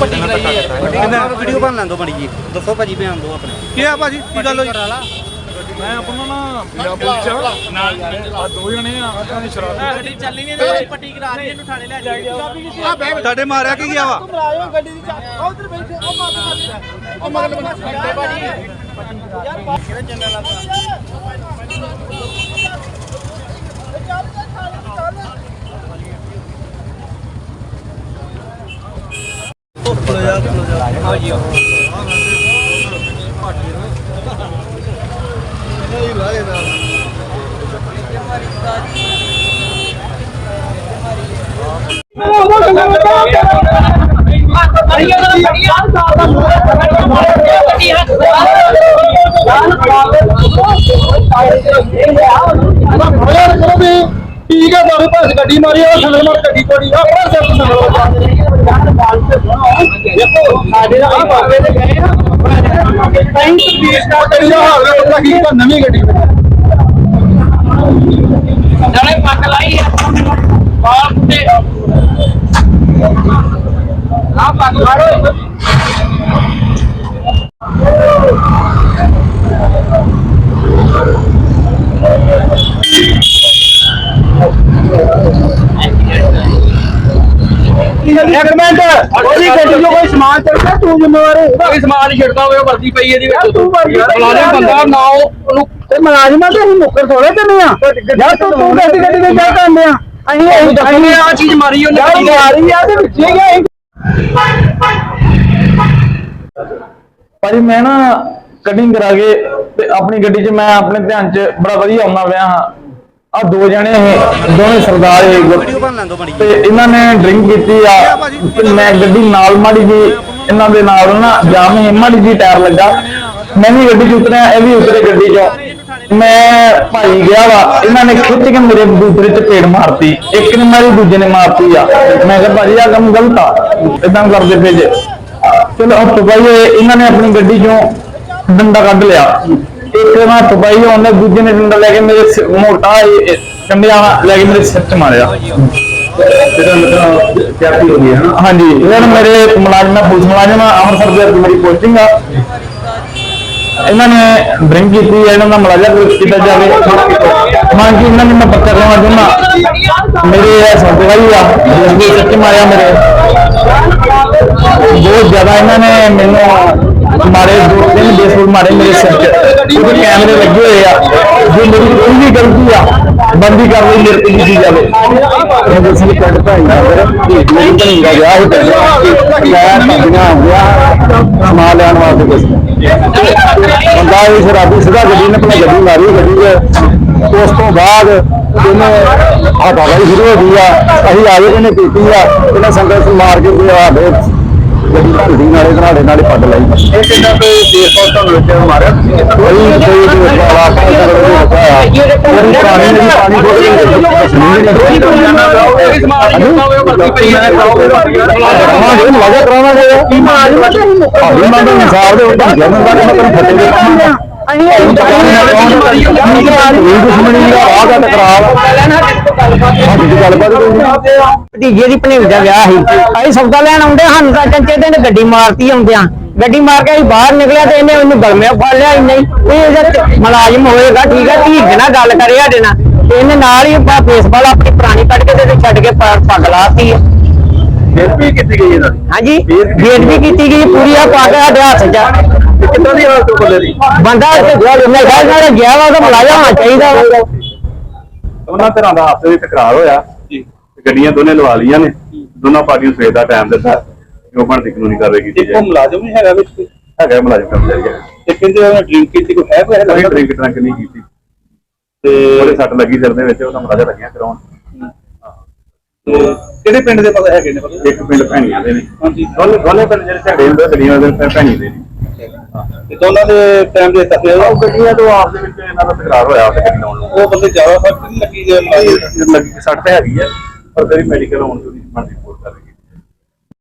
ਪੱਟੀ ਕਰਾਈ ਯਾਰ ਵੀਡੀਓ ਬਣ ਲੈਣ ਦੋ ਬਣੀ ਜੀ। ਦੱਸੋ ਭਾਜੀ ਬਿਆਨ ਦੋ ਆਪਣੇ। ਕੀ ਆ ਭਾਜੀ? ਕੀ ਗੱਲ ਹੋਈ? ਮੈਂ ਆਪਣਾ ਨਾ ਪੰਜਾਬੀ ਚ ਨਾਲ ਆ ਦੋ ਜਣੇ ਆ। ਦੀ ਸ਼ਰਾਬ ਗੱਡੀ ਚੱਲੀ ਨਹੀਂ ਤੇ ਪੱਟੀ ਕਰਾ ਰਹੀ ਇਹਨੂੰ ਥਾਣੇ ਲੈ ਜਾਈਏ। ਤੁਹਾਡੇ ਮਾਰਿਆ ਕੀ ਗਿਆ ਵਾ? ਠੀਕ ਹੈ ਬਾਬੇ ਭਾਸ ਗੱਡੀ ਮਾਰੀ, ਉਹ ਸੰਗਲ ਮਾਰ ਗੱਡੀ ਕੋੜੀ ਆ ਬੜਾ ਸਿਰ ਸੰਗਲ ਦੇਖੋ, ਸਾਡੇ ਦਾ ਆ ਬਾਬੇ ਦੇ ਗਏ ਆ। ਟਾਈਮ ਤੋਂ ਵੀ ਕਰੀ ਆ ਹਾਲ ਦਾ ਕੀ ਤਾਂ ਨਵੀਂ ਗੱਡੀ ਨਾਲੇ ਪੱਕ ਲਾਈ ਆ। ਬਾਲ ਤੇ ਆ ਪੱਕ ਮਾਰੋ ਇੱਕ ਮਿੰਟ ਉਹਦੀ ਗੱਡੀ ਤੋਂ ਕੋਈ ਸਮਾਨ ਚੜਦਾ ਤੂੰ ਜ਼ਿੰਮੇਵਾਰ ਹੈ ਕੋਈ ਸਮਾਨ ਛਿੜਦਾ ਹੋਵੇ ਵਰਦੀ ਪਈ ਇਹਦੀ ਵਿੱਚ ਤੂੰ ਵਰਦੀ ਫਲਾਣੇ। ਬੰਦਾ ਨਾ ਉਹਨੂੰ ਤੇ ਮੁਲਾਜ਼ਮਾਂ ਤੇ ਅਸੀਂ ਮੁੱਕਰ ਥੋੜੇ ਕਰਨੇ ਆ। ਯਾਰ ਤੂੰ ਤੂੰ ਗੱਡੀ ਗੱਡੀ ਤੇ ਜਾ ਕਰਦੇ ਆ। ਅਸੀਂ ਅਸੀਂ ਦੱਸਣੇ ਆ ਚੀਜ਼ ਮਾਰੀ ਉਹਨੇ ਯਾਰ ਮਾਰੀ ਆ ਤੇ ਵਿੱਚੇ ਗਏ ਭਾਜੀ ਮੈਂ ਨਾ ਕਟਿੰਗ ਕਰਾ ਕੇ ਤੇ ਆਪਣੀ ਗੱਡੀ 'ਚ ਮੈਂ ਆਪਣੇ ਧਿਆਨ 'ਚ ਬੜਾ ਵਧੀਆ ਆਉਣਾ ਪਿਆ ਹਾਂ। ਆ ਦੋ ਜਣੇ ਇਹ ਦੋਵੇਂ ਸਰਦਾਰ ਇਹ ਤੇ ਇਹਨਾਂ ਨੇ ਡਰਿੰਕ ਕੀਤੀ ਆ ਤੇ ਮੈਂ ਗੱਡੀ ਨਾਲ ਮਾੜੀ ਜੀ ਇਹਨਾਂ ਦੇ ਨਾਲ ਨਾ ਜਾਮ ਹੀ ਮਾੜੀ ਜੀ ਟਾਇਰ ਲੱਗਾ। ਮੈਂ ਵੀ ਗੱਡੀ 'ਚ ਉਤਰਿਆ ਇਹ ਵੀ ਉਤਰੇ ਗੱਡੀ 'ਚੋਂ। ਮੈਂ ਭਾਈ ਗਿਆ ਵਾ ਇਹਨਾਂ ਨੇ ਖਿੱਚ ਕੇ ਮੇਰੇ ਦੂਸਰੇ ਚ ਪੇੜ ਮਾਰਤੀ। ਇੱਕ ਨੇ ਮਾਰੀ ਦੂਜੇ ਨੇ ਮਾਰਤੀ ਆ। ਮੈਂ ਕਿਹਾ ਭਾਜੀ ਆ ਕੰਮ ਗਲਤ ਆ। ਇਦਾਂ ਕਰਦੇ ਪਏ ਜੇ। ਚਲੋ ਹੱਥ ਪਾਈਏ ਇਹਨਾਂ ਨੇ ਆਪਣੀ ਗੱਡੀ 'ਚੋਂ ਡੰਡਾ ਕੱਢ ਲਿਆ। ਇੱਕ ਨੇ ਹੱਥ ਪਾਈ ਉਹਨੇ ਦੂਜੇ ਨੇ ਡੰਡਾ ਲੈ ਕੇ ਮੇਰੇ ਮੋਟਾ ਕੰਡਿਆ ਲੈ ਕੇ ਮੇਰੇ ਸਿਰ 'ਚ ਮਾਰਿਆ। ਤੇਰਾ ਮਤਲਬ ਕਿਆਪੀ ਹੋ ਗਈ ਹੈ ਨਾ ਹਾਂਜੀ ਇਹਨਾਂ ਨੇ ਮੇਰੇ ਮੁਲਾਜ਼ਮ ਮੈਂ ਪੁਲਿਸ ਮੁਲਾਜ਼ਮ ਆ ਅੰਮ੍ਰਿਤਸਰ ਦੇ ਮੇਰੀ ਪੋਸਟਿੰਗ ਆ। ਇਹਨਾਂ ਨੇ ਡਰਿੰਕ ਕੀਤੀ ਹੈ ਇਹਨਾਂ ਦਾ ਮੁਲਾਜ਼ਾ ਕੀਤਾ ਜਾਵੇ। ਮੰਨ ਕਿ ਇਹਨਾਂ ਨੇ ਮੈਂ ਪੱਕਾ ਕਰਵਾ ਚਾਹੁੰਦਾ ਮੇਰੇ ਇਹ ਸੌਦੇਗਾਰੀ ਆ ਜਿਸ ਸੱਚ ਮਾਰਿਆ ਮੇਰੇ। ਬਹੁਤ ਜ਼ਿਆਦਾ ਇਹਨਾਂ ਨੇ ਮੈਨੂੰ ਮਾਰੇ ਦੋ ਤਿੰਨ ਬੇਸਬੋਲ ਮਾਰੇ ਮੇਰੇ ਸਿਰ 'ਚ ਉਹਦੇ ਕੈਮਰੇ ਲੱਗੇ ਹੋਏ ਆ। ਜੇ ਮੇਰੀ ਕੋਈ ਵੀ ਗਲਤੀ ਆ ਬੰਦੀ ਕਾਰਵਾਈ ਮੇਰੇ ਤੇ ਕੀਤੀ ਜਾਵੇ। ਇਹ ਦੱਸਣ ਕੱਢ ਭਾਈ ਮੇਰੀ ਭਣੀ ਦਾ ਵਿਆਹ ਹੋ ਗਿਆ ਮੈਂ ਭੱਜਣਾ ਆ ਗਿਆ ਸਮਾਨ ਲੈਣ ਵਾਸਤੇ ਕੁਛ ਬੰਦਾ ਵੀ ਸ਼ਰਾਬੀ ਸਿੱਧਾ ਗੱਡੀ ਨੇ ਆਪਣੀ ਗੱਡੀ ਮਾਰੀ ਗੱਡੀ 'ਚ ਉਸ ਤੋਂ ਬਾਅਦ ਇਹਨੇ ਹਵਾਵਾਈ ਸ਼ੁਰੂ ਹੋ ਗਈ ਆ। ਅਸੀਂ ਆ ਗਏ ਇਹਨੇ ਕੀਤੀ ਆ। ਇਹਨੇ ਸੰਗਤ ਨੂੰ ਮਾਰ ਕੇ ਤੇ ਆ ਦੇ ਗੱਡੀ ਭੰਦੀ ਨਾਲੇ ਘਰਾੜੇ ਨਾਲੇ ਪੱਟ ਲਈ ਇਹ ਕਿੰਨਾ ਕੋਈ ਦੇਰ ਤੋਂ ਤੁਹਾਨੂੰ ਵਿੱਚ ਮਾਰਿਆ ਤੁਸੀਂ ਕੋਈ ਕੋਈ ਵੀ ਵਾਲਾ ਪਾਣੀ ਦਾ ਕੋਈ ਪਾਣੀ ਨਹੀਂ ਪਾਣੀ ਕੋਈ ਕੋਈ ਸਮਾਨ ਛਿੜਦਾ ਹੋਵੇ ਵਰਦੀ ਪਈ ਆ ਕਰਾਵਾਂਗੇ ਮਜ਼ਾ ਕਰਾਵਾਂਗੇ ਕੀ ਮਾਜ ਮਤੇ ਹੀ ਮੈਂ ਤਾਂ ਇਨਸਾਫ ਦੇ ਉੱਤੇ ਗਿਆ ਮੈਂ ਤਾਂ ਤੈਨੂੰ ਫੱਟੇ ਦੇ ਕੰਮ ਦੁਸ਼ਮਣੀ ਦਾ ਦਾ ਟਕਰਾਅ ਸਾਡੀ ਦੀ ਕੋਈ ਨਹੀਂ ਭਤੀਜੇ ਦੀ ਭਣੇਵੀ ਦਾ ਵਿਆਹ ਸੀ। ਅਸੀਂ ਸੌਦਾ ਲੈਣ ਆਉਂਦੇ ਹਨ ਤਾਂ ਚੰਚੇ ਤੇ ਇਹਨੇ ਗੱਡੀ ਮਾਰਤੀ ਆਉਂਦਿਆਂ ਗੱਡੀ ਮਾਰ ਕੇ ਅਸੀਂ ਬਾਹਰ ਨਿਕਲਿਆ ਤੇ ਇਹਨੇ ਉਹਨੂੰ ਗਲਮਿਆ ਫੜ ਲਿਆ ਇੰਨਾ ਹੀ। ਇਹ ਚ- ਮੁਲਾਜ਼ਮ ਹੋਏਗਾ ਠੀਕ ਹੈ ਧੀਰ ਨਾਲ ਗੱਲ ਕਰੇ ਸਾਡੇ ਨਾਲ। ਤੇ ਇਹਨੇ ਨਾਲ ਹੀ ਬਾ ਬੇਸਬਾਲ ਆਪਣੀ ਪੁਰਾਣੀ ਕੱਢ ਕੇ ਤੇ ਛੱਡ ਕੇ ਪੈਰ ਪੱਗ ਲਾਤੀ ਹੈ ਬੇਦਬੀ ਕੀਤੀ ਗਈ ਇਹਨਾਂ ਦੀ ਹਾਂਜੀ ਬੇਦਬੀ ਕੀਤੀ ਗਈ ਪੂਰੀ ਆ ਪਾ ਕੇ ਸਾਡੇ ਹੱਥ 'ਚ। ਤੇ ਕਿੱਦਾਂ ਦੀ ਹਾਲਤ ਉਹ ਬੰਦੇ ਦੀ? ਬੰਦਾ ਤੇ ਮੈਂ ਖਿਆਲ ਨਾਲ ਗਿਆ ਵਾ ਤਾਂ ਮੁਲਾਜ਼ਮ ਹੋਣਾ ਚਾਹੀਦਾ ਵਾ। ਉਹਨਾਂ ਤਰ੍ਹਾਂ ਦਾ ਆਪਸ ਵਿੱਚ ਟਕਰਾਰ ਹੋਇਆ। ਜੀ। ਗੱਡੀਆਂ ਦੋਨੇ ਲਵਾ ਲੀਆਂ ਨੇ। ਦੋਨਾਂ ਪਾਰਟੀਆਂ ਸਵੇਰ ਦਾ ਟਾਈਮ ਦਿੱਤਾ। ਜੋ ਬਣਦੀ ਕਾਨੂੰਨੀ ਕਾਰਵਾਈ ਕੀਤੀ ਜਾਏ। ਮੁਲਾਜ਼ਮ ਹੀ ਹੈਗਾ ਵਿੱਚ ਹੈਗਾ ਮੁਲਾਜ਼ਮ ਕਰਮਚਾਰੀ ਹੈ। ਤੇ ਕਹਿੰਦੇ ਉਹਨੇ ਡਰਿੰਕ ਕੀਤੀ ਕੋਈ ਹੈ ਕੋਈ ਕੋਈ ਡਰਿੰਕ ਟਰੰਕ ਨਹੀਂ ਕੀਤੀ। ਤੇ ਉਹਦੇ ਸੱਟ ਲੱਗੀ ਸਿਰ ਦੇ ਵਿੱਚ ਉਹਦਾ ਮਰਾਜਾ ਲੱਗਿਆ ਕਰਾਉਣ। ਕਿਹੜੇ ਪਿੰਡ ਦੇ ਪਤਾ ਹੈਗੇ ਨੇ ਪਤਾ? ਇੱਕ ਪਿੰਡ ਭੈਣੀਆਂ ਦੇ ਨੇ। ਹਾਂਜੀ। ਦੋਨੇ ਦੋਨੇ ਪਿੰਡ ਜਿਹੜੇ ਝਗੜੇ ਹੁੰਦੇ ਗੱਡੀਆਂ ਦੇ ਭੈਣੀ ਦੇ ਨੇ। ਤੇ ਦੋਨਾਂ ਦੇ ਟਾਈਮ ਦੇ ਤੱਕ ਉਹ ਗੱਡੀਆਂ ਤੋਂ ਆਪਸ ਦੇ ਵਿੱਚ ਇਹਨਾਂ ਦਾ ਤਕਰਾਰ ਹੋਇਆ ਲਾਉਣ ਉਹ ਬੰਦੇ ਜ਼ਿਆਦਾ ਨਹੀਂ ਲੱਗੀ ਜੇ ਲੱਗੀ ਸੱਟ ਤਾਂ ਹੈਗੀ ਹੈ ਪਰ ਤੇਰੀ ਮੈਡੀਕਲ ਹੋਣ ਤੋਂ ਨਹੀਂ ਬਣਦੀ